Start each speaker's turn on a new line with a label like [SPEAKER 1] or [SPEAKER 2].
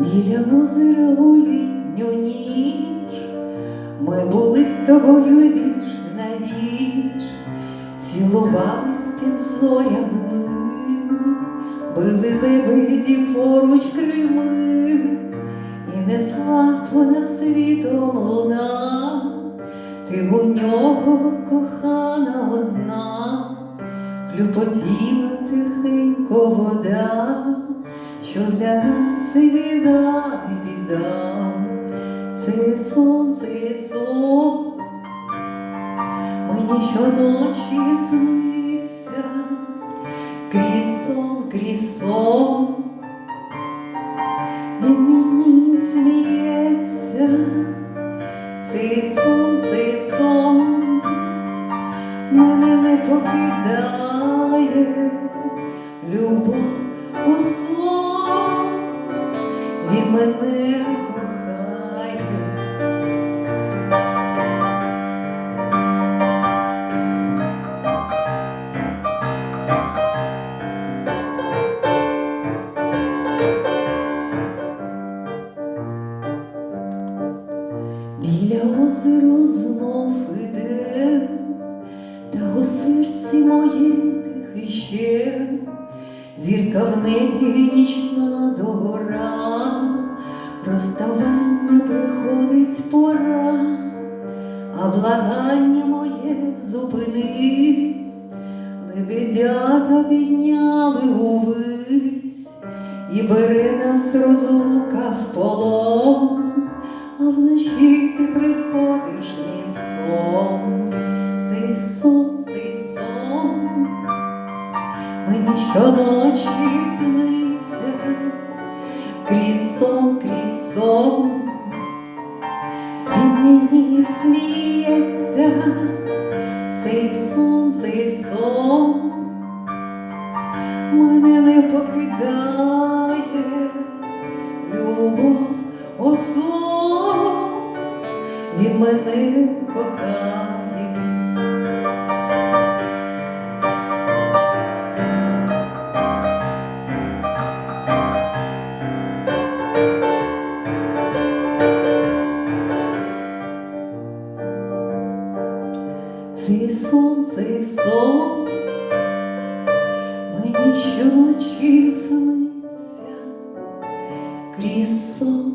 [SPEAKER 1] біля озера у літню ніч. Ми були з тобою віч на віч, цілувались під зорями ми, били лебеді поруч крими, і несла понад світом луна, ти у нього кохана одна, хлюпотіла тихенько вода, що для нас це біда, не біда, це сон, це сон, мені щоночі сниться, крізь сон, крізь сон, він мені сміється, цей сон, цей сон. Мене не покидає кохає. Біля озера знов іде, та у серці моїм тихий ще, зірка в небі нічна догора, розставання приходить пора, а благання моє зупинись, лебедята підняли увись, і бере нас розлука в полон. А вночі ти приходиш мій сон, цей сон, цей сон, мені щоночі сниться, крізь сон, крізь сон, він мені сміється, цей сон, цей сон, мене не покидає. Любов осон, він мене кохає. Сон, цей сон, мені щоночі сниться, крізь сон,